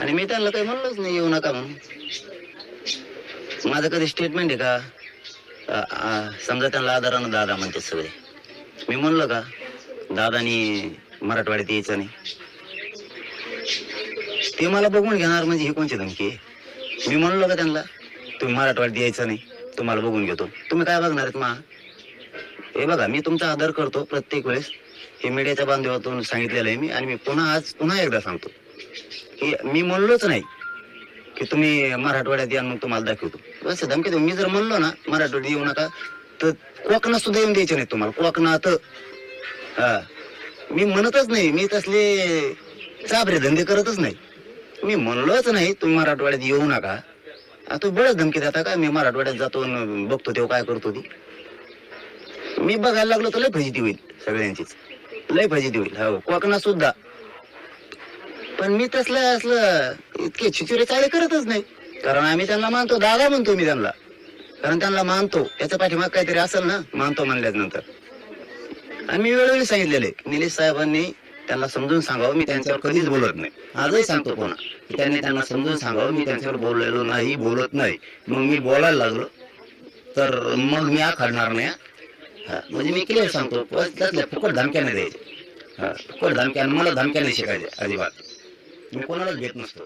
आणि मी त्यांना काही म्हणलोच नाही येऊ नका म्हणून. माझं कधी स्टेटमेंट आहे का? समजा त्यांना आधारानं दादा म्हणते सगळे. मी म्हणलं का दादानी मराठवाड्यात यायचं नाही. ते मला बघून घेणार म्हणजे ही कोणची धमकी मी म्हणलो का त्यांना तुम्ही मराठवाड्यात यायचं नाही तुम्हाला बघून घेतो. तुम्ही काय बघणार आहेत मा? हे बघा मी तुमचा आदर करतो प्रत्येक वेळेस. हे मीडियाच्या बांधवातून सांगितलेलं आहे मी आणि मी पुन्हा आज पुन्हा एकदा सांगतो. की मी म्हणलोच नाही की तुम्ही मराठवाड्यात या मग तुम्हाला दाखवतो. असं धमकी देऊ मी जर म्हणलो ना मराठवाड्यात येऊ नका तर कोकणात सुद्धा येऊन द्यायचे नाही तुम्हाला. कोकणात हा. मी म्हणतच नाही मी तसले चाबरे धंदे करतच नाही. मी म्हणलोच नाही तुम्ही मराठवाड्यात येऊ नका. आता बळच धमकी देता का? मी मराठवाड्यात जातो बघतो तेव्हा काय करतो ती. मी बघायला लागलो तर लय फजिती होईल सगळ्यांचीच. लय फजिती होईल. हो कोकणात सुद्धा पण मी तसलं असलं इतके छिचुरे चाळे करतच नाही. कारण आम्ही त्यांना मानतो दादा म्हणतो मी त्यांना. कारण त्यांना मानतो. याचा पाठीमाग काहीतरी असेल ना मानतो म्हणल्याच नंतर आम्ही वेळोवेळी सांगितलेले निलेश साहेबांनी त्यांना समजून सांगावं मी त्यांच्यावर कधीच बोलत नाही. आजही सांगतो पुन्हा त्यांनी त्यांना समजून सांगावं मी त्यांच्यावर बोललेलो नाही बोलत नाही. मग मी बोलायला लागलो. तर मग मी आखाडणार नाही हा. हा, म्हणजे मी क्लिअर सांगतो त्यातल्या फुकट धमक्या नाही द्यायचे हा फुकट धमक्या मला धमक्या नाही शिकायचे अजिबात. कोणालाच घेत नसतं.